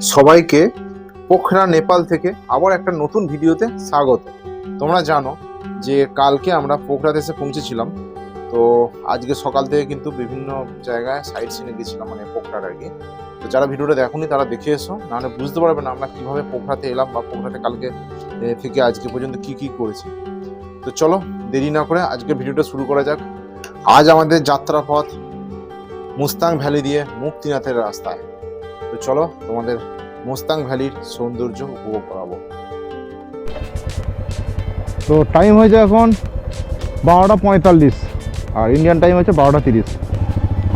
সবাইকে পোখরা নেপাল থেকে আবার একটা নতুন ভিডিওতে স্বাগত। তোমরা জানো যে কালকে আমরা পোখরাতে এসে পৌঁছেছিলাম। তো আজকে সকাল থেকে কিন্তু বিভিন্ন জায়গায় সাইড সিনে গেছিলাম মানে পোখরার আর কি। তো যারা ভিডিওটা দেখোনি তারা দেখে এসো নাহলে বুঝতে পারবে না আমরা কীভাবে পোখরাতে এলাম বা পোখরাতে কালকে থেকে আজকে পর্যন্ত কি কি করেছি। তো চলো, দেরি না করে আজকে ভিডিওটা শুরু করা যাক। আজ আমাদের যাত্রাপথ মুস্তাং ভ্যালি দিয়ে মুক্তিনাথের রাস্তায়। তো চলো তোমাদের মুস্তাং ভ্যালির সৌন্দর্য উপভোগ করাবো। তো টাইম হয়েছে এখন বারোটা পঁয়তাল্লিশ আর ইন্ডিয়ান টাইম হচ্ছে বারোটা তিরিশ।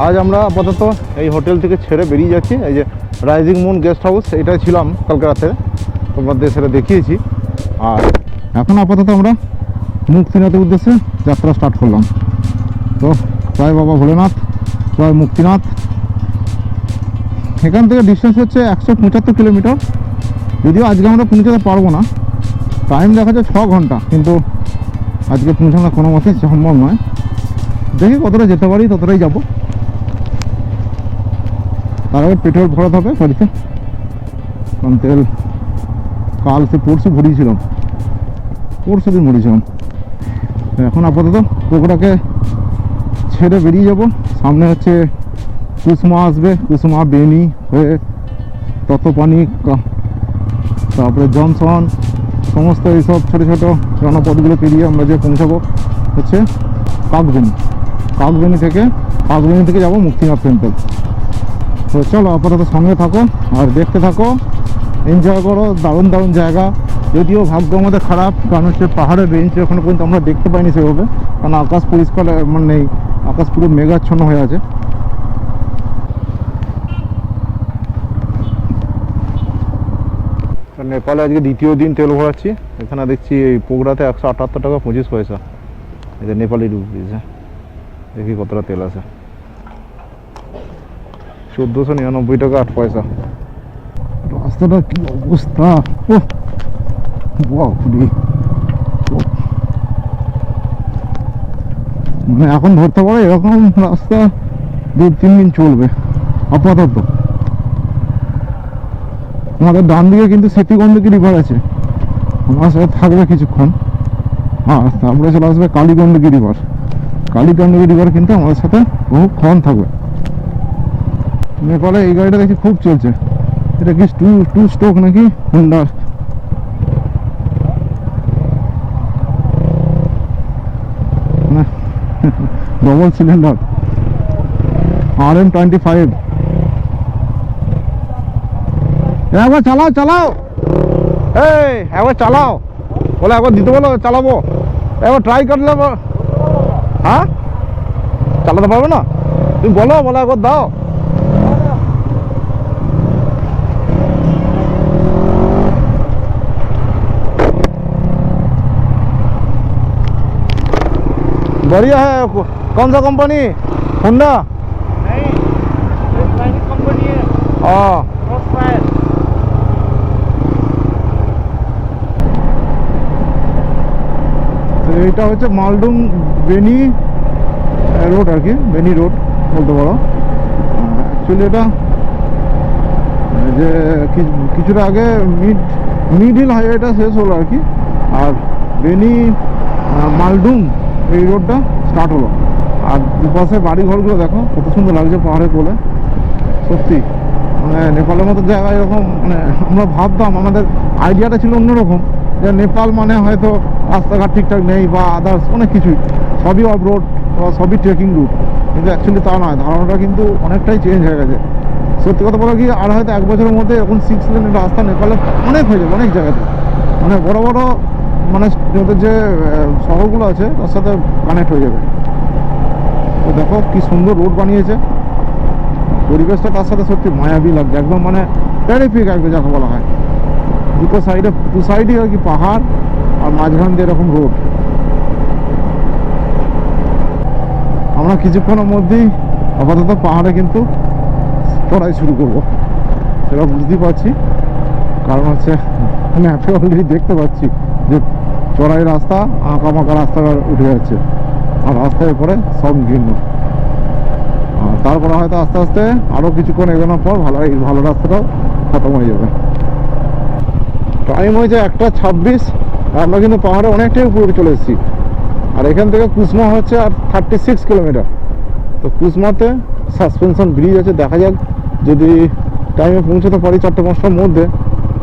আজ আমরা আপাতত এই হোটেল থেকে ছেড়ে বেরিয়ে যাচ্ছি। এই যে রাইজিং মুন গেস্ট হাউস এটাই ছিলাম কালকে রাতে। তোমাদের সেটা দেখিয়েছি। আর এখন আপাতত আমরা মুক্তিনাথের উদ্দেশ্যে যাত্রা স্টার্ট করলাম। তো জয় বাবা ভোলেনাথ, জয় মুক্তিনাথ। এখান থেকে ডিস্টেন্স হচ্ছে একশো পঁচাত্তর কিলোমিটার। যদিও আজকে আমরা পৌঁছাতে পারব না। টাইম দেখা যায় ছ ঘণ্টা। কিন্তু আজকে পৌঁছানো কোনো মতে সম্ভব নয়। দেখি কতটা যেতে পারি, ততটাই যাব। তার আগে পেট্রোল ভরাতে হবে গাড়িতে কারণ তেল কাল সে পরশু ভরিয়েছিলাম। পরশু দিন ভরিয়েছিলাম। এখন আপাতত পোকড়াকে ছেড়ে বেরিয়ে যাব। সামনে হচ্ছে কুসমা আসবে, কুসমা বেনি হয়ে ততপানি তারপরে জনসন, সমস্ত এইসব ছোটো ছোটো জনপদগুলো পেরিয়ে আমরা যে পৌঁছাবো হচ্ছে কাকবেনি কাকবেনি থেকে কাকবেনি থেকে যাব মুক্তিনাথ টেম্পল তো চলো আপাতত সঙ্গে থাকো আর দেখতে থাকো। এনজয় করো, দারুণ দারুণ জায়গা। যদিও ভাগ্য আমাদের খারাপ, কারণ হচ্ছে পাহাড়ের রেঞ্জ ওখানে পর্যন্ত আমরা দেখতে পাইনি সেভাবে। কারণ আকাশ পরিষ্কার মানে আকাশ পুরো মেঘাচ্ছন্ন হয়ে আছে। নেপালে আজকে দ্বিতীয় দিন তেল ভরাচ্ছি। এখানে দেখছি এই পোগড়াতে একশো আটাত্তর টাকা পঁচিশ পয়সা। এটা নেপালি রুপিস হ্যাঁ দেখি কতটা তেল আছে। চোদ্দোশো নিরানব্বই টাকা আট পয়সা। রাস্তাটা কি অবস্থা? ও। মানে এখন ধরতে পারে এরকম রাস্তা দু তিন দিন চলবে। আপাতত। আমাদের ডান দিকে কিন্তু সেতিগন্ধকি রিভার আছে। আমার সাথে থাকবে কিছুক্ষণ। আর তারপরে চলে আসবে কালীগণ্ডকী রিভার কালীগণ্ডকী রিভার কিন্তু আমাদের সাথে বহুক্ষণ থাকবে। নেপালে এই গাড়িটা দেখি খুব চলছে। এটা কি টু টু স্ট্রোক নাকি? হুন্ডার ডবল সিলিন্ডার আর এম টোয়েন্টি ফাইভ একবার চালাও চালাও এই একবার চালাও বলে একবার দিতে বলো চালাবো একবার ট্রাই করলে ব- হ্যাঁ চালাতে পারবে না তুমি বলো বলে একবার দাও बढ़िया है कौन सा कंपनी होंडा कंपनी है हाँ এইটা হচ্ছে মালডুম বেনি রোড আর কি, বেনি রোড বলতে পারো। অ্যাকচুয়ালি এটা যে কিছুটা আগে মিড মিড হিল হাইওয়েটা শেষ হলো আর কি। আর বেনি মালডুম এই রোডটা স্টার্ট হলো। আর দুপাশে বাড়ি ঘরগুলো দেখো, কত সুন্দর লাগছে পাহাড়ের কোলে। সত্যি মানে নেপালের মতো জায়গায় এরকম মানে আমরা ভাবতাম আমাদের আইডিয়াটা ছিল অন্যরকম, যে নেপাল মানে হয়তো রাস্তাঘাট ঠিকঠাক নেই বা আদার্স অনেক কিছুই। সবই অফ রোড বা সবই ট্রেকিং রুট কিন্তু অ্যাকচুয়ালি তা নয়, ধারণাটা কিন্তু অনেকটাই চেঞ্জ হয়ে গেছে। সত্যি কথা বলা কি, আর হয়তো এক বছরের মধ্যে এখন সিক্স লেনের রাস্তা নেপালে অনেক হয়ে যাবে, অনেক জায়গাতে। মানে বড় বড় মানে ওদের যে শহরগুলো আছে, তার সাথে কানেক্ট হয়ে যাবে। তো দেখো কি সুন্দর রোড বানিয়েছে। পরিবেশটা তার সাথে সত্যি মায়াবী লাগছে, একদম মানে টেরিফিক একদম যাকে বলা হয়। দুটো সাইডে দু সাইডে আর কি পাহাড় আর মাঝখান দিয়ে এরকম রোড আমরা কিছুক্ষণের মধ্যেই আপাতত পাহাড়ে কিন্তু চড়াই শুরু করব। সেটা বুঝতেই পারছি। কারণ হচ্ছে ম্যাপে অলরেডি দেখতে পাচ্ছি যে চড়াই রাস্তা আঁকা মাঁকা রাস্তা উঠে যাচ্ছে। আর রাস্তায় পরে সব ঘিন্ন। আর তারপরে হয়তো আস্তে আস্তে আরও কিছুক্ষণ এগোনোর পর ভালো, এই ভালো রাস্তাটাও খতম হয়ে যাবে। টাইম হয়েছে একটা ছাব্বিশ। আমরা কিন্তু পাহাড়ে অনেকটাই উপরে চলে এসেছি আর এখান থেকে কুসমা হচ্ছে আর থার্টি সিক্স কিলোমিটার তো কুসমাতে সাসপেনশন ব্রিজ আছে দেখা যাক যদি টাইমে পৌঁছাতে পারি চারটে পাঁচটার মধ্যে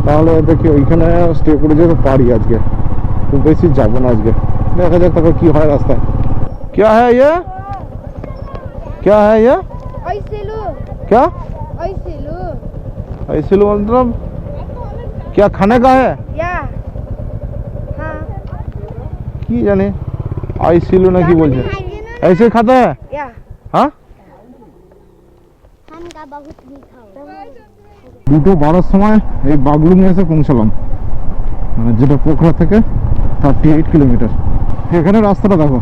তাহলে দেখি ওইখানে স্টে করে যেতে পারি আজকে খুব বেশি যাবো না আজকে দেখা যাক তারপর কি হয় রাস্তায় क्या है ये क्या है ये ऐसे लो क्या ऐसे लो ऐसे लो मतलब क्या खाने का है या हाँ কি জানে আইসিলো না কি বলছে ऐसे खाता है या हाँ खान का बहुत मीठा দুটো বারোর সময় এই বাগলুমে এসে পৌঁছালাম মানে যেটা পোখরা থেকে থার্টি এইট কিলোমিটার এখানে রাস্তাটা দেখো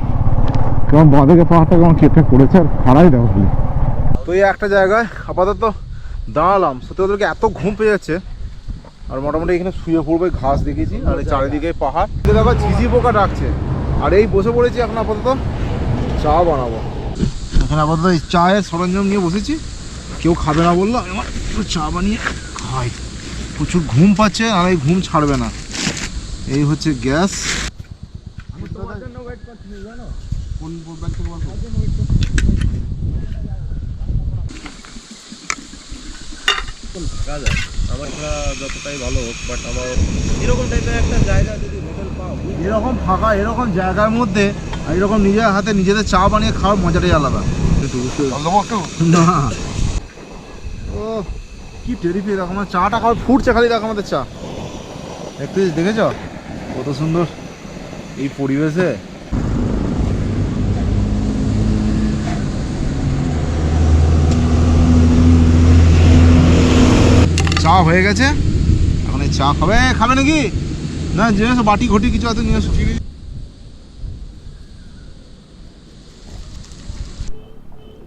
কেমন বাঁধে পাহাড়টা কেমন কেটে পড়েছে আর খাড়াই দেখো খালি তো এই একটা জায়গায় আপাতত দাঁড়ালাম সত্যি ওদেরকে এত ঘুম পেয়ে যাচ্ছে আর মোটামুটি এখানে শুয়ে পড়বে ঘাস দেখেছি আর এই চারিদিকে পাহাড়। দেখো ঝিঝি পোকা ডাকছে। আর এই বসে পড়েছি এখন আপাতত চা বানাবো। এখানে আপাতত এই চায়ের সরঞ্জাম নিয়ে বসেছি। কেউ খাবে না বলল আমার একটু চা বানিয়ে খাই। প্রচুর ঘুম পাচ্ছে আর এই ঘুম ছাড়বে না। এই হচ্ছে গ্যাস। কোন আমার খেলা যতটাই ভালো হোক বাট আমার এরকম টাইপের একটা জায়গা যদি হোটেল পাও, এরকম ফাঁকা, এরকম জায়গার মধ্যে এরকম নিজের হাতে নিজেদের চা বানিয়ে খাওয়ার মজাটাই আলাদা। না। ও, কি টেরিফি দেখো আমার চাটা খাওয়ার ফুটছে খালি দেখো আমাদের চা। দেখতে দেখেছ? কত সুন্দর। এই পরিবেশে চা হয়ে গেছে। এখন এই চা খাবে। খাবে নাকি? না, নিয়ে এসো, বাটি, ঘটি কিছু আছে নিয়ে এসো।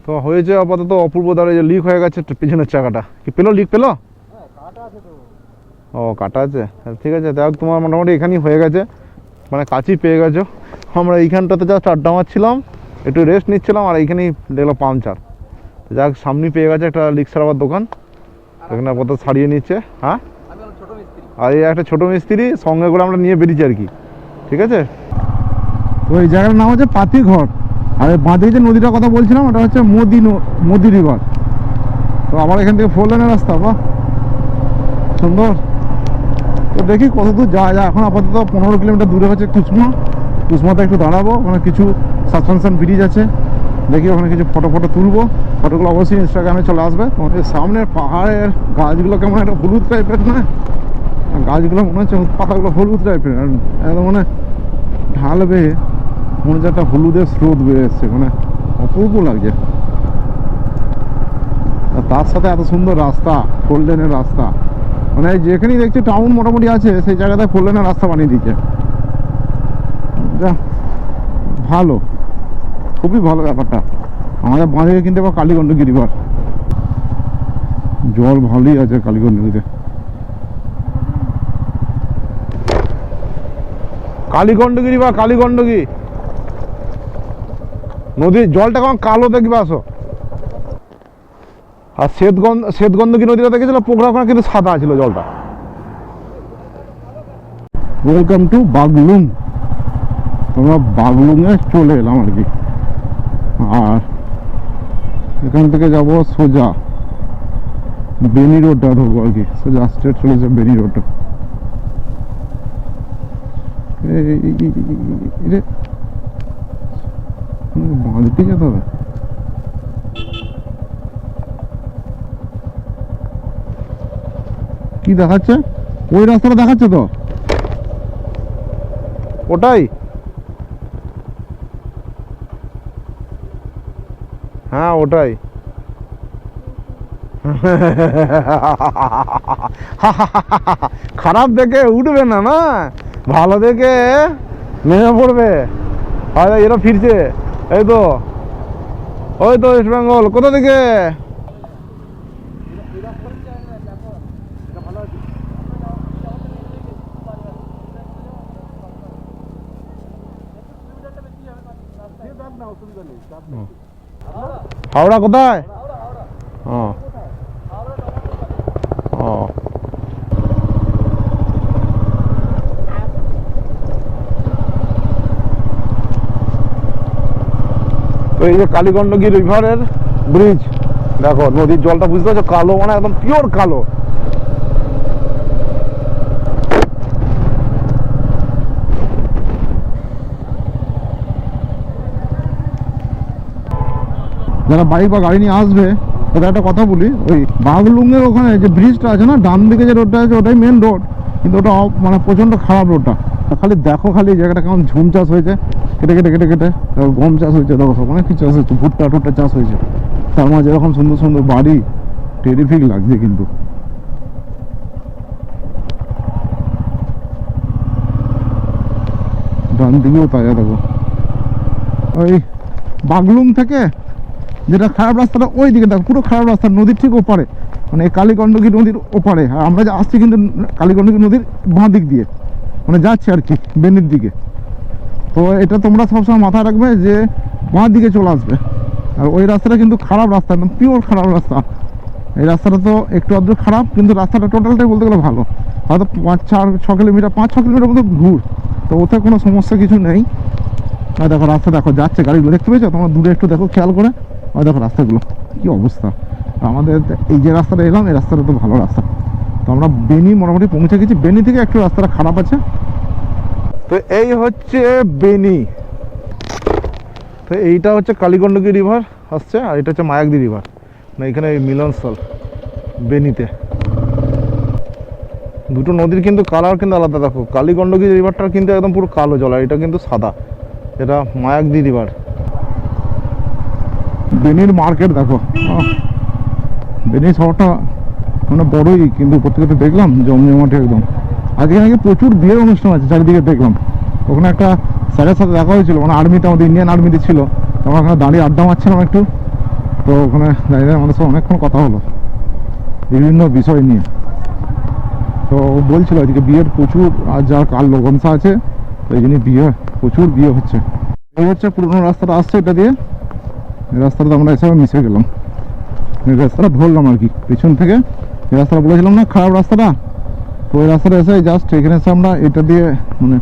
তো হয়েছে আপাতত অপূর্ব দ্বারা যে লিক হয়ে গেছে পিছনের চাকাটা। কি পেল লিক পেল? ও, কাটা আছে। ঠিক আছে দেখ তোমার মোটামুটি এখানেই হয়ে গেছে। মানে কাছেই পেয়ে গেছো। আমরা এইখানটাতে যা চারটা মারছিলাম, একটু রেস্ট নিচ্ছিলাম, আর এইখানেই দেখলাম পাংচার। যাক, সামনেই পেয়ে গেছে একটা লিক সারাবার দোকান। এখানে আপাতত ছাড়িয়ে নিচ্ছে হ্যাঁ? আর এই একটা ছোটো মিস্ত্রি সঙ্গে করে আমরা নিয়ে বেরিয়েছি আর কি। ঠিক আছে? তো এই জায়গাটার নাম হচ্ছে পাতিঘর। আর বাঁধে যে নদীটার কথা বলছিলাম ওটা হচ্ছে মোদি মোদি রিভার। তো আবার এখান থেকে ফোর লাইনের রাস্তা বা সুন্দর। তো দেখি কত দূর যাওয়া যায়। এখন আপাতত পনেরো কিলোমিটার দূরে হচ্ছে কুসমা। কুসমাতে একটু দাঁড়াবো ওখানে কিছু সাসপেনশন ব্রিজ আছে। দেখি ওখানে কিছু ফটো ফটো তুলবো। ফটোগুলো অবশ্যই ইনস্টাগ্রামে চলে আসবে। তোমাদের সামনের পাহাড়ের গাছগুলো কেমন একটা হলুদ টাইপের না? গাছগুলো মনে হচ্ছে পাতাগুলো হলুদ টাইপের একদম মানে ঢাল বেয়ে মনে হচ্ছে একটা হলুদের স্রোত বেয়ে এসছে। মানে অপূর্ব লাগছে। তার সাথে এত সুন্দর রাস্তা ফোর লেনের রাস্তা। মানে যেখানেই দেখছি টাউন মোটামুটি আছে, সেই জায়গাতে ফোর লেনের রাস্তা বানিয়ে দিচ্ছে যা, ভালো। খুবই ভালো ব্যাপারটা। আমাদের বাঁধে কিন্তু এবার কালীগণ্ডকী রিভার জল ভালোই আছে কালীগণ্ডকীতে কালীগণ্ডকী রিভার কালীগণ্ডকী নদীর জলটা কেমন কালো দেখবে আসো। আর শ্বেতগন্ধ শ্বেতগন্ধকী নদীটা দেখেছিল? ওখানে কিন্তু সাদা ছিল জলটা। ওয়েলকাম টু বাগলুং তোমরা বাগলুংয়ে চলে এলাম আর কি। আর এখান থেকে যাব সোজা বেনি রোডটা ধরবো আর কি। সোজা স্ট্রেট চলে যাবে বেনি রোডটা। বাঁ দিকে যেতে হবে? কি দেখাচ্ছে? ওই রাস্তাটা দেখাচ্ছে তো? ওটাই? হ্যাঁ ওটাই। খারাপ দেখে উঠবে না না? ভালো দেখে নেমে পড়বে। এরা ফিরছে। এই তো। ওই তো ওয়েস্ট বেঙ্গল কোথা থেকে? হাওড়া কোথায়? ও। ও। এই যে কালীগণ্ডগি রিভারের ব্রিজ দেখো, নদীর জলটা বুঝতে পারছ? কালো মানে একদম পিওর কালো। যারা বাইক বা গাড়ি নিয়ে আসবে, ওদের একটা কথা বলি, ওই বাগলুংয়ের ওখানে যে ব্রিজটা আছে না, ডান দিকে যে রোডটা আছে, ওটাই মেন রোড কিন্তু ওটা মানে প্রচণ্ড খারাপ রোডটা খালি দেখো খালি জায়গাটা কেমন ঝুম চাষ হয়েছে। কেটে কেটে কেটে কেটে গম চাষ হয়েছে, দেখো সব অনেক কিছু চাষ হয়েছে, ভুট্টা টুট্টা চাষ হয়েছে। তার মাঝে এরকম সুন্দর সুন্দর বাড়ি টেরিফিক লাগছে কিন্তু। ডান দিকেও তাই দেখো। ওই বাগলুং থেকে যেটা খারাপ রাস্তাটা ওই দিকে দেখো, পুরো খারাপ রাস্তা, নদীর ঠিক ওপারে। মানে কালীগণ্ডকী নদীর ওপারে। আর আমরা যে আসছি কিন্তু কালীগণ্ডকী নদীর বাঁ দিক দিয়ে। মানে যাচ্ছে আর কি বেনির দিকে। তো এটা তোমরা সবসময় মাথায় রাখবে যে বাঁ দিকে চলে আসবে। আর ওই রাস্তাটা কিন্তু খারাপ রাস্তা, একদম পিওর খারাপ রাস্তা। এই রাস্তাটা তো একটু আধটু খারাপ, কিন্তু রাস্তাটা টোটালটাই বলতে গেলে ভালো। হয়তো পাঁচ, চার, ছ কিলোমিটার, পাঁচ, ছ কিলোমিটার মতো ঘুর। তো ওতে কোনো সমস্যা কিছু নেই। আর দেখো, রাস্তা দেখো, যাচ্ছে গাড়িগুলো। দেখতে পেয়েছ? তোমার দূরে একটু দেখো, খেয়াল করে। আর দেখো রাস্তাগুলো, কি অবস্থা? আমাদের এই যে রাস্তাটা এলাম, এই রাস্তাটা তো ভালো রাস্তা। তো আমরা বেনি মোটামুটি পৌঁছে গেছি। বেনি থেকে একটু রাস্তাটা খারাপ আছে। তো এই হচ্ছে বেনি। তো এইটা হচ্ছে কালীগণ্ডকী রিভার আসছে, আর এটা হচ্ছে মায়াকদি রিভার। না এখানে এই মিলনস্থল, বেনিতে। দুটো নদীর কিন্তু কালার কিন্তু আলাদা। দেখো কালীগণ্ডকী রিভারটা কিন্তু একদম পুরো কালো জল, আর এটা কিন্তু সাদা। এটা মায়াকদি রিভার। বেনির মার্কেট দেখো। বেনি শহরটা মানে বড়ই, কিন্তু প্রত্যেকটা দেখলাম, জমজমাটে একদম। আজকে নাকি প্রচুর বিয়ের অনুষ্ঠান আছে, চারিদিকে দেখলাম। ওখানে একটা স্যারের সাথে দেখা হয়েছিল মানে আর্মিতে আমাদের ইন্ডিয়ান আর্মিতে ছিল। আমরা ওখানে দাঁড়িয়ে আড্ডা মারছিলাম একটু। তো ওখানে দাঁড়িয়ে আমাদের সাথে অনেকক্ষণ কথা হলো, বিভিন্ন বিষয় নিয়ে। তো বলছিল, আজকে বিয়ের প্রচুর, আর যার কাল লগনসা আছে, তো এই জন্য বিয়ে, প্রচুর বিয়ে হচ্ছে। এই হচ্ছে পুরোনো রাস্তাটা আসছে এটা দিয়ে। রাস্তাটা আমরা এসে মিশে গেলাম। এই রাস্তাটা ধরলাম আর কি। পেছন থেকে এই রাস্তাটা বলেছিলাম না, খারাপ রাস্তাটা? তো ওই রাস্তাটা এসে জাস্ট এখানে এসে আমরা এটা দিয়ে মানে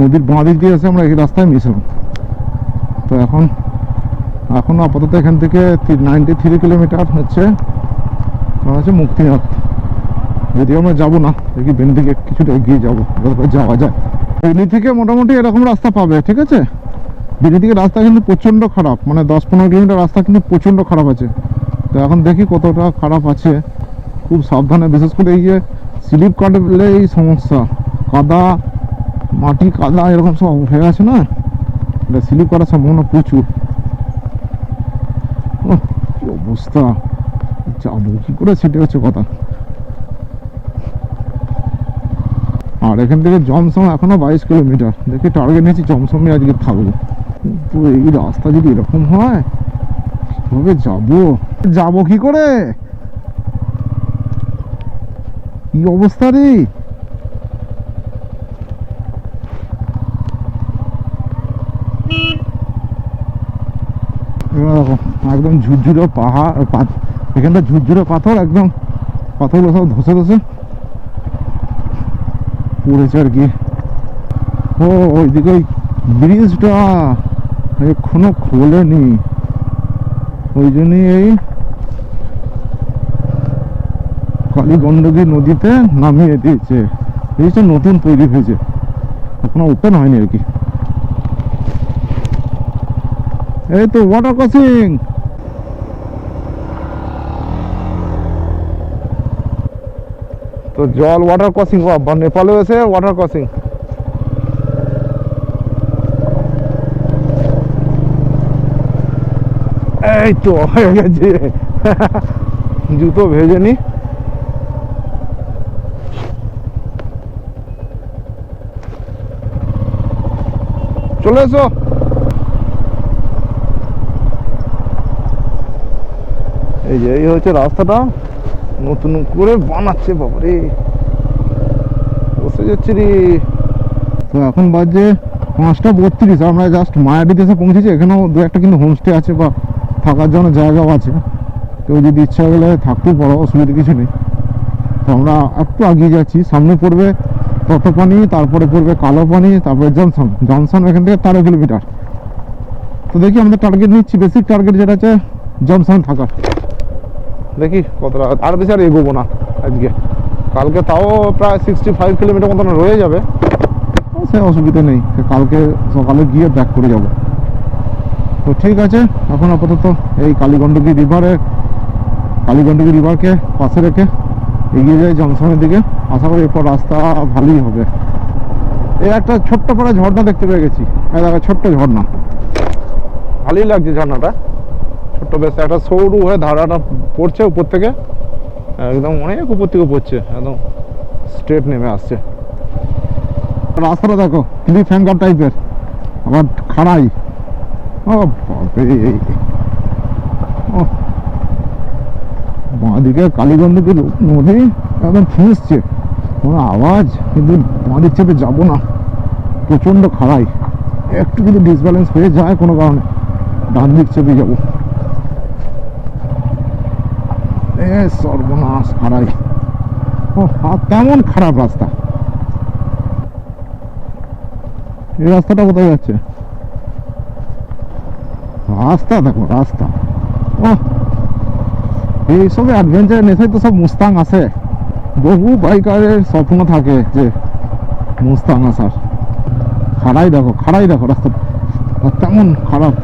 নদীর বাঁ দিক দিয়ে এসে আমরা এই রাস্তায় মিশলাম। তো এখন এখন আপাতত এখান থেকে নাইনটি থ্রি কিলোমিটার হচ্ছে তোমার হচ্ছে মুক্তিনাথ। যদিও আমরা যাব না, দেখি বেনি থেকে কিছুটা এগিয়ে যাব যাওয়া যায়। বেনি থেকে মোটামুটি এরকম রাস্তা পাবে, ঠিক আছে? থেকে রাস্তা কিন্তু প্রচণ্ড খারাপ মানে দশ পনেরো কিলোমিটার রাস্তা কিন্তু প্রচণ্ড খারাপ আছে। তো এখন দেখি কতটা খারাপ আছে। খুব সাবধানে, বিশেষ করে এই যে স্লিপ কাটলে এই সমস্যা। কাদা, মাটি কাদা এরকম সব হয়ে আছে না? এটা স্লিপ করার সম্ভাবনা প্রচুর। অবস্থা? যাব কি করে সেটা হচ্ছে কথা। আর এখান থেকে জমসম এখনও বাইশ কিলোমিটার। দেখি টার্গেট নিয়েছি জমসমে আজকে থাকব। এই রাস্তা যদি এরকম হয় কীভাবে যাব। যাব কি করে? কি অবস্থা রে? একদম ঝুরঝুরে পাহাড় এখানটা ঝুরঝুরে পাথর, একদম পাথরগুলো সব ধসে ধসে পড়েছে আর কি। ও, ওইদিকে ওই ব্রিজটা এখনও খোলেনি। ওই জন্যই এই কালীগণ্ডকী নদীতে নামিয়ে দিয়েছে। ব্রিজটা নতুন তৈরি হয়েছে। এখনও ওপেন হয়নি আর কি। এই তো ওয়াটার ক্রসিং তো জল ওয়াটার ক্রসিং বা নেপালেও এসে ওয়াটার ক্রসিং এই তো, হয়ে গেছে। জুতো ভেজে নি। চলে এসো। এই যে, এই হচ্ছে রাস্তাটা। নতুন করে বানাচ্ছে, বাবারে। বসে যাচ্ছে রে। তো এখন বাজে পাঁচটা বত্রিশ, আমরা জাস্ট মায়াডিতে এসে পৌঁছেছি। এখানেও দু একটা কিন্তু হোমস্টে আছে বা থাকার জন্য জায়গাও আছে। কেউ যদি ইচ্ছা গেলে থাকতেও পারো, অসুবিধা কিছু নেই। তো আমরা একটু এগিয়ে যাচ্ছি। সামনে পড়বে তত পানি তারপরে পড়বে কালো পানি তারপরে জনসন। জনসন এখান থেকে তেরো কিলোমিটার। তো দেখি আমাদের টার্গেট নিচ্ছি। বেসিক টার্গেট যেটা আছে, জনসন থাকার দেখি কতটা। আর বেশি আর এগোবো না আজকে। কালকে তাও প্রায় সিক্সটি ফাইভ কিলোমিটার মতন রয়ে যাবে। সে অসুবিধা নেই। কালকে সকালে গিয়ে ব্যাক করে যাব। তো ঠিক আছে, এখন আপাতত এই কালীগণ্ডকী রিভারে কালীগণ্ডকী রিভারকে পাশে রেখে এগিয়ে যায় জংশনের দিকে। আশা করি এরপর রাস্তা ভালোই হবে। এই একটা ছোট্ট করে ঝর্ণা দেখতে পেয়ে গেছি। এই ছোট্ট ঝর্ণা। ভালোই লাগছে ঝর্ণাটা। ছোট্ট বেশ একটা সরু হয়ে ধারাটা পড়ছে উপর থেকে। একদম অনেক উপর থেকে পড়ছে, একদম স্ট্রেট নেমে আসছে। রাস্তাটা দেখো ক্লিফ হ্যাঙ্গার টাইপের আবার খাড়াই। ও বাপরে বাঁদিকে কালীগন্ধকে নদী একদম কোনো আওয়াজ, কিন্তু বাঁদিক চেপে যাব না। প্রচণ্ড খাড়াই। একটু ডিসব্যালেন্স হয়ে যায় কোনো কারণে ডান দিক চেপে যাব। এ সর্বনাশ খাড়াই। ও তেমন খারাপ রাস্তা। এই রাস্তাটা কোথায় যাচ্ছে? রাস্তা দেখো, রাস্তা। ও এইসবে অ্যাডভেঞ্চার নেশায় তো সব মুস্তাং আছে। বহু বাইকারের স্বপ্ন থাকে যে মুস্তাং আসার। খাড়াই দেখো খাড়াই দেখো রাস্তা। তেমন খারাপ।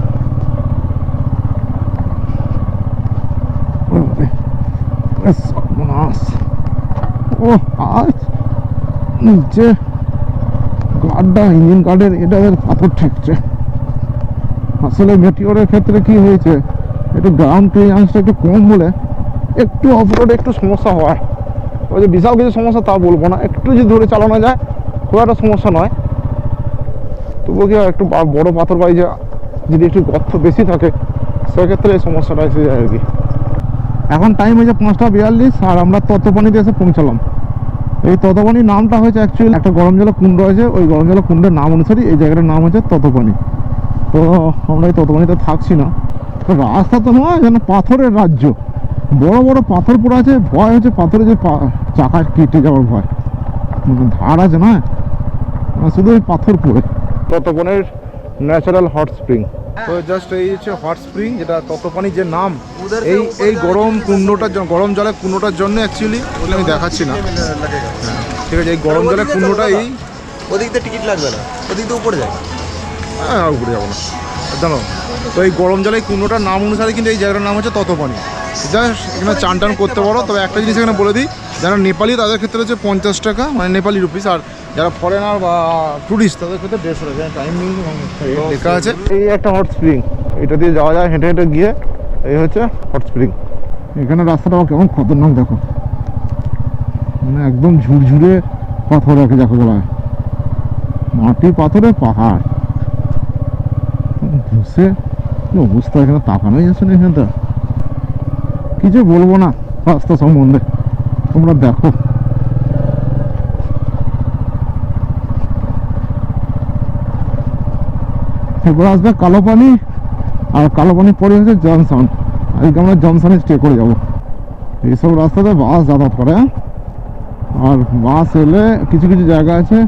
ও আজ নিচে গার্ডটা ইঞ্জিন গার্ডের এটা এর পাথর ঠেকছে। আসলে মেটিওরের ক্ষেত্রে কি হয়েছে? একটু গ্রাউন্ড ক্লিয়ারেন্সটা একটু কম হলে একটু অফরোডে একটু সমস্যা হয়। ওই যে বিশাল কিছু সমস্যা তা বলব না। একটু যদি ধরে চালানো যায়, খুব একটা সমস্যা নয়। তবুও কি একটু বড় পাথর পাই যে যদি একটু গর্ত বেশি থাকে, সেক্ষেত্রে এই সমস্যাটা এসে যায় আর কি। এখন টাইম হয়েছে পাঁচটা বিয়াল্লিশ, আর আমরা তত্ত্বপানিতে এসে পৌঁছালাম। এই ততপানি নামটা হয়েছে অ্যাকচুয়ালি একটা গরম জলের কুণ্ড আছে। ওই গরম জলের কুণ্ডের নাম অনুসারে এই জায়গাটার নাম হচ্ছে ততপানি। তো আমরা এই ততপানিতে থাকছি না। তো রাস্তা তো নয় যেন পাথরের রাজ্য। বড় বড় পাথর পড়ে আছে ভয় হচ্ছে পাথরে যে পা- চাকা কেটে যাওয়ার ভয়। মানে ধার আছে না? শুধু ওই পাথর পড়ে। ততপনের ন্যাচারাল হট স্প্রিং। তো জাস্ট এই হচ্ছে হট স্প্রিং যেটা ততপানি যে নাম। এই এই গরম কুণ্ডটার জন্য গরম জলের কুণ্ডটার জন্য অ্যাকচুয়ালি আমি দেখাচ্ছি না। ঠিক আছে এই গরম জলের কুণ্ডটা এই ওদিক দিয়ে টিকিট লাগবে না। ওদিক দিয়ে উপরে যায় হ্যাঁ ঘুরে যাব না। জানো তো এই গরম জলে কুণ্ডটার নাম অনুসারে কিন্তু এই জায়গাটার নাম হচ্ছে ততপানি। জাস্ট এখানে চান টান করতে পারো। তবে একটা জিনিস এখানে বলে দিই, যারা নেপালি তাদের ক্ষেত্রে হচ্ছে পঞ্চাশ টাকা মানে নেপালি রুপিস, আর যারা ফরেনার বা টুরিস্ট তাদের ক্ষেত্রে দেড়শো টাকা। টাইম লেখা আছে, এই একটা হট স্প্রিং এটা দিয়ে যাওয়া যায়, হেঁটে হেঁটে গিয়ে এই হচ্ছে হট স্প্রিং এখানে রাস্তাটা কেমন খতরনাক, দেখো। মানে একদম ঝুরঝুরে পাথর যাকে বলা হয় মাটি পাথরে পাহাড়। কি অবস্থা এখানে তাকানোই যাচ্ছে না এখানটা। কিছু বলব না, রাস্তা সম্বন্ধে। তোমরা দেখো। এরপর আসবে কালো পানি আর কালো পানির পরে হচ্ছে জনসন। আজকে আমরা জনসনে স্টে করে যাব। এইসব রাস্তাতে বাস যাতায়াত করে হ্যাঁ? আর বাস এলে কিছু কিছু জায়গা আছে,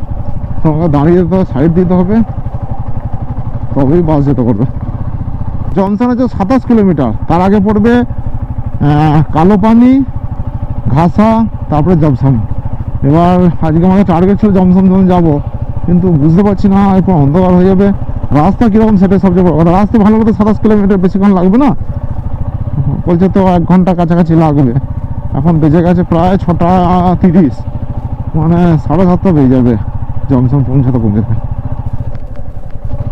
তোমাকে দাঁড়িয়ে যেতে হবে সাইড দিতে হবে। তবেই বাস যেতে করবে জনসন হচ্ছে সাতাশ কিলোমিটার তার আগে পড়বে আহ, কালোপানি ঘাসা তারপরে জমসম এবার আজকে আমাদের টার্গেট ছিল জমসম যখন যাব কিন্তু বুঝতে পারছি না এরপর অন্ধকার হয়ে যাবে। রাস্তা কীরকম সেটাই সবচেয়ে বড় কথা। রাস্তা ভালো মতো সাতাশ কিলোমিটার বেশিক্ষণ লাগবে না? বলছে তো এক ঘণ্টা কাছাকাছি লাগবে। এখন বেজে গেছে প্রায় ছটা তিরিশ। মানে সাড়ে সাতটা বেজে যাবে জমসম পৌঁছাতে পৌঁছাতে।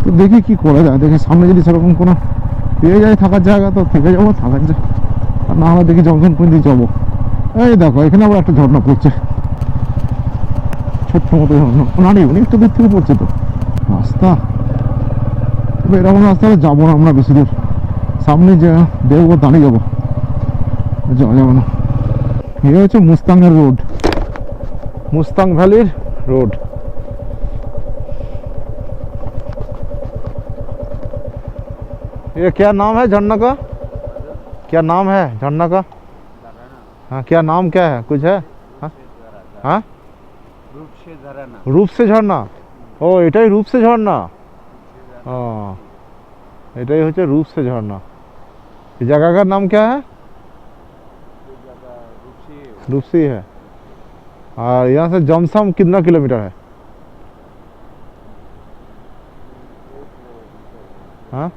তো দেখি কি করা যায়। দেখি সামনে যদি সেরকম কোনো পেয়ে যায় থাকার জায়গা, তো থেকে যাব, থাকার জায়গা। আর না হলে দেখি পর্যন্ত যাব। এই দেখো, এখানে আবার একটা ঝর্ণা পড়ছে। ছোট্ট মতো ঝর্ণা। না রে অনেকটা দূর থেকে পড়ছে তো। রাস্তা। তবে এরকম রাস্তায় যাব না আমরা বেশি দূর। সামনে যে দেখব দাঁড়িয়ে যাব। যাওয়া যাবে না। এই হচ্ছে মুস্তাংয়ের রোড। মুস্তাং ভ্যালির रोड ये क्या नाम है झरना का क्या नाम है झरना का हाँ क्या नाम क्या है कुछ है हाँ हाँ রূপসে ঝর্ণা ও এটাই রূপসে ঝর্ণা ও এটাই হচ্ছে रूप से झरना इस जगह का नाम क्या है रूपसी है और यहाँ से जमसम कितना किलोमीटर है हाँ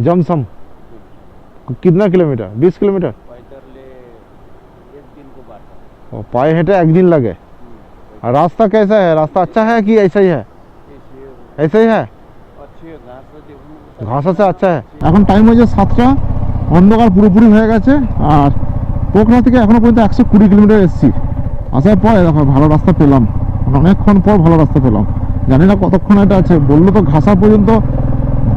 जमसम कितना किलोमीटर बीस किलोमीटर ओ, पाए हेटे एक दिन लगे और रास्ता कैसा है रास्ता अच्छा है कि ऐसा ही है ऐसा ही है ঘাস আছে আচ্ছা এখন টাইম হয়েছে সাতটা অন্ধকার পুরোপুরি হয়ে গেছে আর পোখরা থেকে এখনো পর্যন্ত একশো কুড়ি কিলোমিটার এসেছি আসার পর দেখো ভালো রাস্তা পেলাম মানে অনেকক্ষণ পর ভালো রাস্তা পেলাম জানি না কতক্ষণ এটা আছে বললো তো ঘাসা পর্যন্ত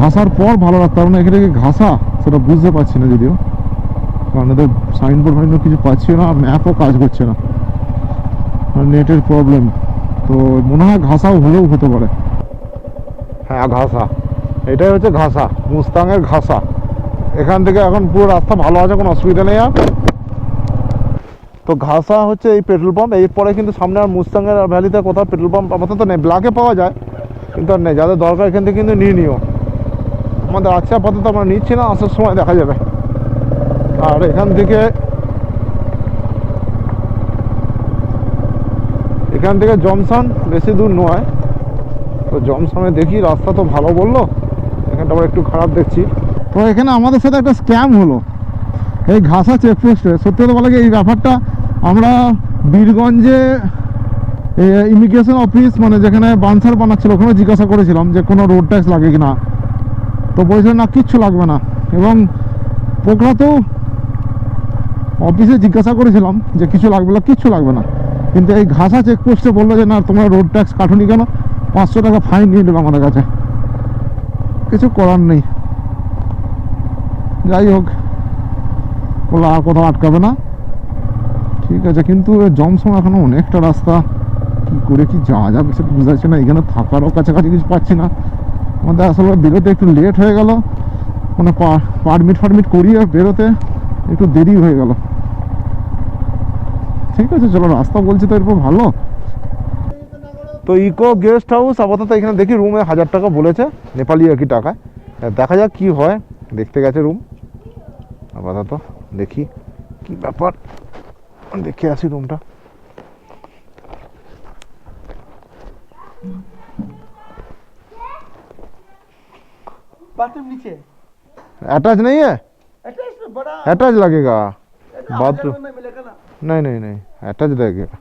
ঘাসার পর ভালো রাস্তা মানে এখানে কি ঘাসা, সেটা বুঝতে পারছি না যদিও। কারণ এদের সাইনবোর্ড ফাইনবোর্ড কিছু পাচ্ছি না, আর ম্যাপও কাজ করছে না। নেটের প্রবলেম তো মনে হয় ঘাসাও হলেও হতে পারে। হ্যাঁ ঘাসা। এটাই হচ্ছে ঘাসা মুস্তাংয়ের ঘাসা। এখান থেকে এখন পুরো রাস্তা ভালো আছে, কোনো অসুবিধা নেই আর। তো ঘাসা হচ্ছে এই পেট্রোল পাম্প এরপরে কিন্তু সামনে আর মুস্তাংয়ের আর ভ্যালিতে কোথাও পেট্রোল পাম্প আপাতত নেই। ব্লাকে পাওয়া যায়, কিন্তু আর নেই। যাদের দরকার এখান থেকে কিন্তু নিয়ে নিও। আমাদের আছে, আপাতত আমরা নিচ্ছি না, আসার সময় দেখা যাবে। আর এখান থেকে এখান থেকে জমসান বেশি দূর নয়। তো জমসমে দেখি, রাস্তা তো ভালো বলল। এখানটা আবার একটু খারাপ দেখছি। তো এখানে আমাদের সাথে একটা স্ক্যাম হলো। এই ঘাসা চেকপোস্টে সত্যি কথা বলে এই ব্যাপারটা আমরা বীরগঞ্জে ইমিগ্রেশন অফিস মানে যেখানে বানসার বানাচ্ছিল, ওখানে জিজ্ঞাসা করেছিলাম যে কোনো রোড ট্যাক্স লাগে কি না তো না, কিচ্ছু লাগবে না। এবং পোকরাতেও অফিসে জিজ্ঞাসা করেছিলাম যে কিছু লাগবে না, কিচ্ছু লাগবে না। কিন্তু এই ঘাসা চেকপোস্টে বলল যে, না, তোমরা রোড ট্যাক্স কাটুনি কেন? পাঁচশো টাকা ফাইন নিয়ে নিল আমাদের কাছে। কিছু করার নেই। যাই হোক, বলল, আর কোথাও আটকাবে না। ঠিক আছে, কিন্তু জমসম এখনও অনেকটা রাস্তা। কি করে কি যাওয়া যাবে সেটা বুঝতে পারছি না, এখানে থাকারও কাছাকাছি কিছু পাচ্ছি না। আমাদের আসলে বেরোতে একটু লেট হয়ে গেল। মানে পারমিট ফারমিট করিয়ে বেরোতে একটু দেরি হয়ে গেল। ঠিক আছে, চলো রাস্তা বলছি তো এরপর ভালো। তো ইকো গেস্ট হাউস আপাতত এখানে দেখি রুমে হাজার টাকা বলেছে, নেপালি আর কি টাকায়। তা দেখা যাক কি হয়, দেখতে গেছে রুম আপাতত দেখি কি ব্যাপার। দেখে আসি রুমটা बाथरूम नीचे अटैच नहीं है अटैच बड़ा अटैच लगेगा बाथरूम में मिलेगा ना नहीं नहीं नहीं अटैच लगेगा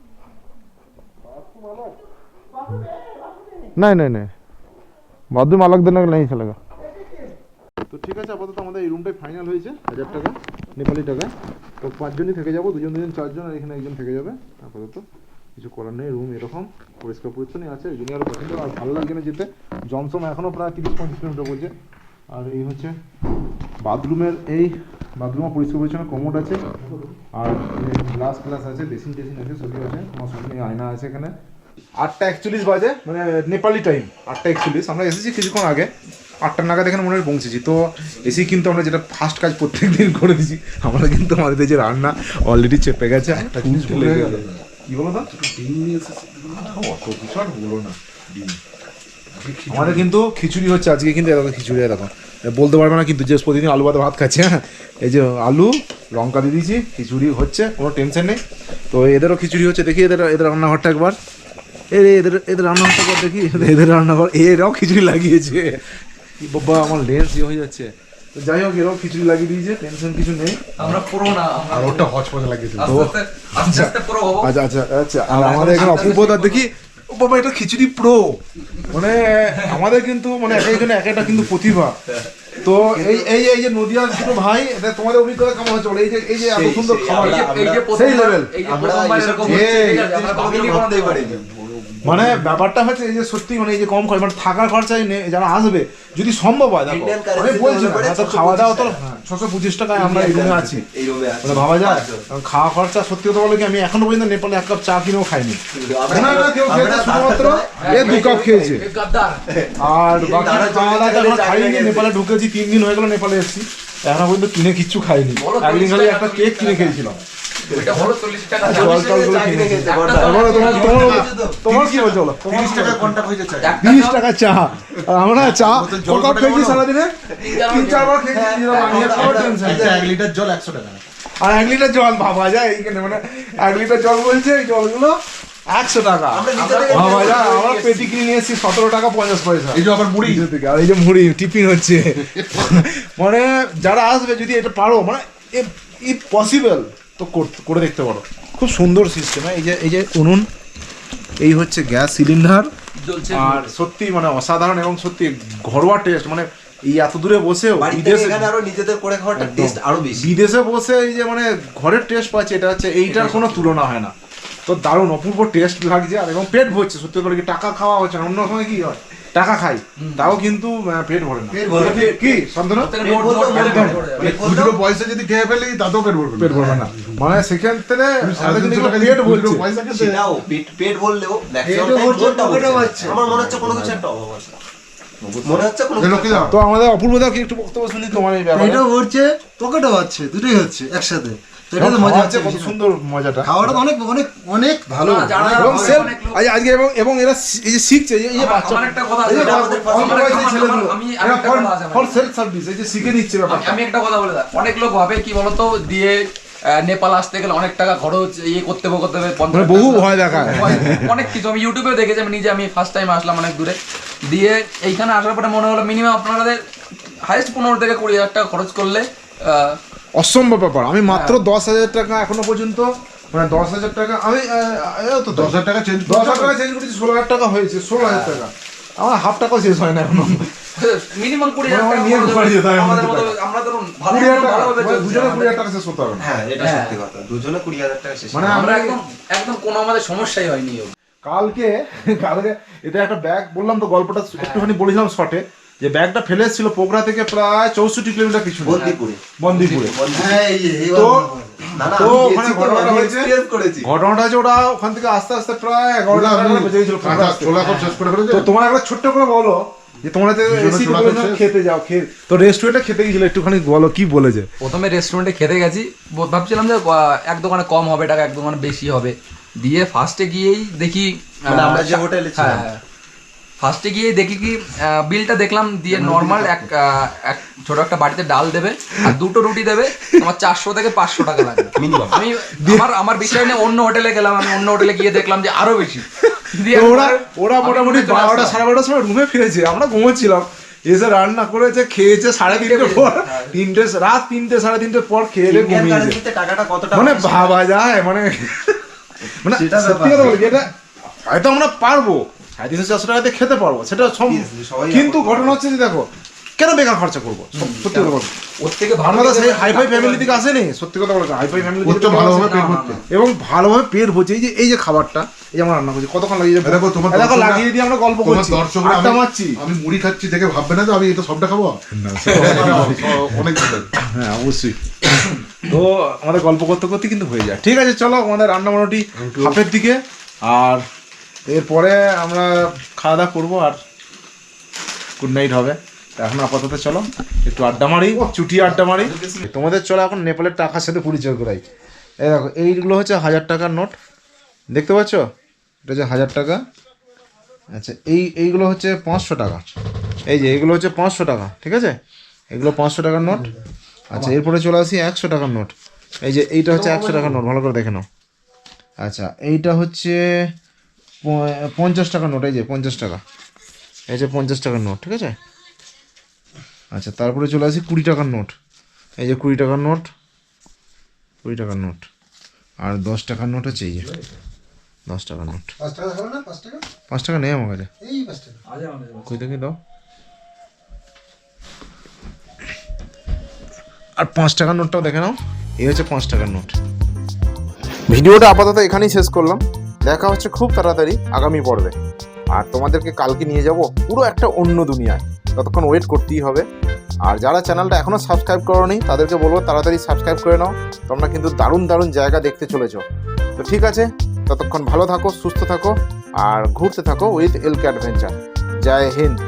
नहीं नहीं नहीं बाथरूम अलग देने का नहीं चलेगा তো ঠিক আছে আপাতত আমাদের এই রুমটাই ফাইনাল হয়েছে হাজার টাকা নেপালি টাকা তো পাঁচজনই থেকে যাবো দুজন দুজন চারজন আর এখানে একজন থেকে যাবে আপাতত কিছু করার নেই রুম এরকম পরিষ্কার পরিচ্ছন্নই আছে এই জন্য আরও পছন্দ আর ভালো লাগছে না যেতে জমসম এখনও প্রায় তিরিশ পঁয়ত্রিশ কিলোমিটার বলছে আর এই হচ্ছে বাথরুমের, এই বাথরুমে পরিষ্কার পরিচ্ছন্ন কমোড আছে। আর গ্লাস গ্লাস আছে, বেসিন টেসিন আছে, সবই আছে। তোমার সামনে আয়না আছে এখানে। আটটা একচল্লিশ বাজে মানে নেপালি টাইম আটটা একচল্লিশ। আমরা এসেছি কিছুক্ষণ আগে, আটটা নাগাদ এখানে মনে হয় পৌঁছেছি। তো এসি কিন্তু আমরা যেটা ফার্স্ট কাজ প্রত্যেক দিন করে দিচ্ছি আমরা কিন্তু আমাদের যে রান্না অলরেডি চেপে গেছে একটা জিনিস ভুলে গেছে কি বলো তো? ডিম নিয়ে এসেছি। অত কিছু আর বলো না আমাদের কিন্তু খিচুড়ি হচ্ছে আজকে কিন্তু এরকম খিচুড়ি দেখো বলতে পারবে না কিন্তু যে প্রতিদিন আলু ভাত ভাত খাচ্ছে হ্যাঁ। এই যে আলু লঙ্কা দিয়ে দিয়েছি খিচুড়ি হচ্ছে কোনো টেনশন নেই। তো এদেরও খিচুড়ি হচ্ছে দেখি এদের এদের রান্নাঘরটা একবার। এ এদের এদের রান্নাঘরটা একবার দেখি এদের রান্নাঘর এরাও খিচুড়ি লাগিয়েছে। কি বাবা আমার লেন্স ইয়ে হয়ে যাচ্ছে। তো যাই হোক এরাও খিচুড়ি লাগিয়ে দিয়েছে টেনশন কিছু নেই। আমরা পুরো না আর ওটা হচপচ লাগিয়েছে তো হব। আচ্ছা আচ্ছা আচ্ছা আর আমাদের এখানে অপূর্বদার দেখি। ও বাবা এটা খিচুড়ি প্রো। মানে আমাদের কিন্তু মানে এক একজনে এক একটা কিন্তু প্রতিভা। তো এই এই এই যে নদিয়ার দুটো ভাই এটা তোমাদের অভিজ্ঞতা কেমন হচ্ছে? এই যে এই যে এত সুন্দর খাবার এই যে সেই লেভেল আমরা এই যে প্রথমবার এরকম আমরা ভাবিনি কোনোদিন পারিনি। মানে ব্যাপারটা হচ্ছে এই যে সত্যি মানে এই যে কম খরচ মানে থাকার খরচায় নে যারা আসবে যদি সম্ভব হয় দেখো আমি বলছি না তো খাওয়া দাওয়া তো হ্যাঁ, ছশো পঁচিশ টাকায় আমরা এই রুমে আছি মানে ভাবা যায় কারণ খাওয়া খরচা সত্যি কথা বলে কি আমি এখনও পর্যন্ত নেপালে এক কাপ চা কিনেও খাইনি। না না কেউ খেয়েছে শুধুমাত্র এ দু কাপ খেয়েছে। আর বাকি খাওয়া দাওয়া খাইনি নেপালে ঢুকেছি তিন দিন হয়ে গেল নেপালে এসেছি। এখনও পর্যন্ত কিনে কিচ্ছু খাইনি। একদিন খালি একটা কেক কিনে খেয়েছিলাম। তিরিশ টাকা চা? আমরা চা কত খেয়েছি সারাদিনে? তিন চারবার খেয়েছি নিজের খাওয়ার টেনশন এই যে এক লিটার জল একশো টাকা। আর এক লিটার জল ভাবা যায় এইখানে মানে এক লিটার জল বলছে এই জলগুলো একশো টাকা। যায় আমরা পেটি কিনে নিয়ে এসেছি সতেরো টাকা পঞ্চাশ পয়সা। এই যে আবার মুড়ি। থেকে আর এই যে মুড়ি টিফিন হচ্ছে। মানে যারা আসবে যদি এটা পারো মানে ইফ পসিবল তো করে দেখতে পারো। খুব সুন্দর সিস্টেম এই যে এই যে উনুন এই হচ্ছে গ্যাস সিলিন্ডার। আর সত্যি মানে অসাধারণ এবং সত্যি ঘরোয়া টেস্ট মানে এই এত দূরে বসেও বাড়িতে বিদেশে আরও নিজেদের করে খাওয়াটা টেস্ট আরও বেশি। বিদেশে বসে এই যে মানে ঘরের টেস্ট পাচ্ছে এটা হচ্ছে এইটার কোনো তুলনা হয় না। তো দারুণ অপূর্ব টেস্ট লাগছে আর এবং পেট ভরছে সত্যি করে কি টাকা খাওয়া হচ্ছে না অন্য সময় কি হয় টাকা খাই তাও কিন্তু পেট ভরে না। পেট ভরে না। কি যাবে। মানে খুচরো পয়সা যদি খেয়ে ফেলি তাতেও পেট ভরবে পেট ভরবে না। মানে সেখান থেকে পেট পয়সা পেট পেট। ভরছে। আমার মনে হচ্ছে কোনো কিছু একটা অভাব আছে। মনে। তো আমাদের অপূর্বদা কি একটু বক্তব্য শুনি তোমার এই ব্যাপারে। এটাও হচ্ছে পকেটও হচ্ছে দুটোই হচ্ছে একসাথে। এটা তো মজা হচ্ছে হচ্ছে সুন্দর মজাটা। খাওয়াটা অনেক অনেক অনেক ভালো। না, এবং আজকে এবং এবং এরা এই যে শিখছে এই যে- বাচ্চা আমার একটা কথা আছে, আমাদের ছেলেগুলো, আমি- এই শিখে নিচ্ছে ব্যাপারটা। আমি একটা কথা বলে দাও অনেক লোক ভাবে কি বলতো দিয়ে আহ, নেপাল আসতে গেলে অনেক টাকা খরচ ইয়ে করতে হবে করতে হবে মানে বহু ভয় দেখায়। অনেক কিছু। আমি ইউটিউবে দেখেছি আমি নিজে আমি ফার্স্ট টাইম আসলাম অনেক দূরে। দিয়ে এইখানে আসার পরে মনে হলো মিনিমাম আপনাদের হাইস্ট পনেরো থেকে কুড়ি হাজার টাকা খরচ করলে আহ, অসম্ভব ব্যাপার। আমি মাত্র দশ হাজার টাকা এখনও পর্যন্ত মানে দশ হাজার টাকা আমি তো দশ হাজার টাকা চেঞ্জ দশ হাজার টাকা চেঞ্জ করেছি ষোলো হাজার টাকা হয়েছে ষোলো হাজার টাকা। আমার হাফ টাকাও শেষ হয় না এখনও। মিনিমাম কুড়ি আমার হয় ধরুন ভালো মানে চলছে দুজনে কুড়ি হাজার টাকা শেষ করতে হবে। হ্যাঁ এটা হ্যাঁ। সত্যি কথা। দুজনে কুড়ি হাজার টাকা শেষ মানে আমরা আমরা একদম একদম কোনো আমাদের সমস্যাই হয়নি। কালকে কালকে এটা একটা ব্যাগ বললাম তো গল্পটা একটুখানি বলেছিলাম শর্টে। যে ব্যাগটা ফেলে এসেছিল পোকরা থেকে প্রায় চৌষট্টি কিলোমিটার পিছনে। বন্দিপুরে। বন্দিপুরে। এই যে এইবার তো পড়ে। না না তো ওখানে ঘটনাটা হয়েছে- ঘটনাটা হচ্ছে ওরা ওখান থেকে আস্তে আস্তে প্রায় এগারোটা এগারোটা বেজে গেছিল পোকরা কাঁচা আসতে। ছোলা সব শেষ করে ফেলেছে? তো তোমার একবার ছোট্ট করে বলো যে তোমরা যে দুজনে এসি ছোলা খেতে যাও খেয়ে তো রেস্টুরেন্টে খেতে গেছিল একটুখানি বলো কি বলেছে? প্রথমে রেস্টুরেন্টে খেতে গেছি ভাবছিলাম যে এক দোকানে কম হবে টাকা এক দোকানে বেশি হবে। দিয়ে ফার্স্টে গিয়েই দেখি মানে আমরা যে হোটেলে হ্যাঁ ফার্স্টে গিয়ে দেখি কি বিলটা দেখলাম দিয়ে নর্মাল এক এক ছোট একটা বাড়িতে ডাল দেবে আর দুটো রুটি দেবে আমার চারশো থেকে পাঁচশো টাকা লাগবে. আমি আমার আমার বিষয় নিয়ে অন্য হোটেলে গেলাম আমি অন্য হোটেলে গিয়ে দেখলাম যে আরও বেশি। দিয়ে ওরা ওরা মোটামুটি বারোটা সাড়ে বারোটার সময় রুমে ফিরেছে আমরা ঘুমোচ্ছিলাম। এসে রান্না করেছে খেয়েছে সাড়ে তিনটে পর তিনটে রাত তিনটে সাড়ে তিনটে পর খেয়ে ঘুমিয়েছে টাকাটা কতটা মানে ভাবা যায় মানে মানে সেটা সত্যি কথা বলি এটা হয়তো আমরা পারব। সাড়ে তিনশো চারশো টাকাতে খেতে পারব সেটা কিন্তু ঘটনা হচ্ছে যে দেখো কেন বেকার খরচা করব? সব- সত্যি কথা বলব ওর থেকে ভালো খেতে হাইফাই ফ্যামিলি থেকে আসেনি সত্যি কথা বলতে হাইফাই ফ্যামিলি ভালোভাবে পেট ভরতে এবং ভালোভাবে পেট ভরছে এই যে এই যে খাবারটা এই যে আমরা রান্না করছি কতক্ষণ লাগিয়ে দেখো তোমার দেখো লাগিয়ে দিয়ে আমরা গল্প করছি দর্শকরা আড্ডা আমি- মারছি। আমি মুড়ি খাচ্ছি দেখে ভাববে না যে আমি এটা সবটা খাব? অনেক। হ্যাঁ অবশ্যই। তো আমাদের গল্প করতে করতে কিন্তু হয়ে যায়। ঠিক আছে চলো আমাদের রান্না মোটামুটি হাফের দিকে আর এরপরে আমরা খাওয়া দাওয়া করব আর গুড নাইট হবে। এখন আপাতত চলো একটু আড্ডা মারি চুটি আড্ডা মারি। তোমাদের চলো এখন নেপালের টাকার সাথে পরিচয় করাই। এই দেখো এইগুলো হচ্ছে হাজার টাকার নোট। দেখতে পাচ্ছ? এটা হচ্ছে হাজার টাকা। আচ্ছা এই এইগুলো হচ্ছে পাঁচশো টাকা। এই যে এইগুলো হচ্ছে পাঁচশো টাকা ঠিক আছে? এগুলো পাঁচশো টাকার নোট। আচ্ছা এরপরে চলে আসি একশো টাকার নোট। এই যে এইটা হচ্ছে একশো টাকার নোট ভালো করে দেখে নাও। আচ্ছা এইটা হচ্ছে পঞ্চাশ টাকার নোট এই যে পঞ্চাশ টাকা। এই যে পঞ্চাশ টাকার নোট ঠিক আছে? আচ্ছা তারপরে চলে আসি কুড়ি টাকার নোট। এই যে কুড়ি টাকার নোট কুড়ি টাকার নোট। আর দশ টাকার নোট হচ্ছে এই যে দশ টাকার নোট। পাঁচ টাকা টাকা। টাকা নেই আমার কাছে। টাকা। কই দেখি দাও? আর পাঁচ টাকার নোটটাও দেখে নাও। এই হচ্ছে পাঁচ টাকার নোট। ভিডিওটা আপাতত এখানেই শেষ করলাম। দেখা হচ্ছে খুব তাড়াতাড়ি আগামী পর্বে। আর তোমাদেরকে কালকে নিয়ে যাব পুরো একটা অন্য দুনিয়ায়। ততক্ষণ ওয়েট করতেই হবে। আর যারা চ্যানেলটা এখনও সাবস্ক্রাইব করোনি, তাদেরকে বলব তাড়াতাড়ি সাবস্ক্রাইব করে নাও। তোমরা কিন্তু দারুণ দারুণ জায়গা দেখতে চলেছ। তো ঠিক আছে, ততক্ষণ ভালো থাকো, সুস্থ থাকো, আর ঘুরতে থাকো with LK adventure Jai Hind.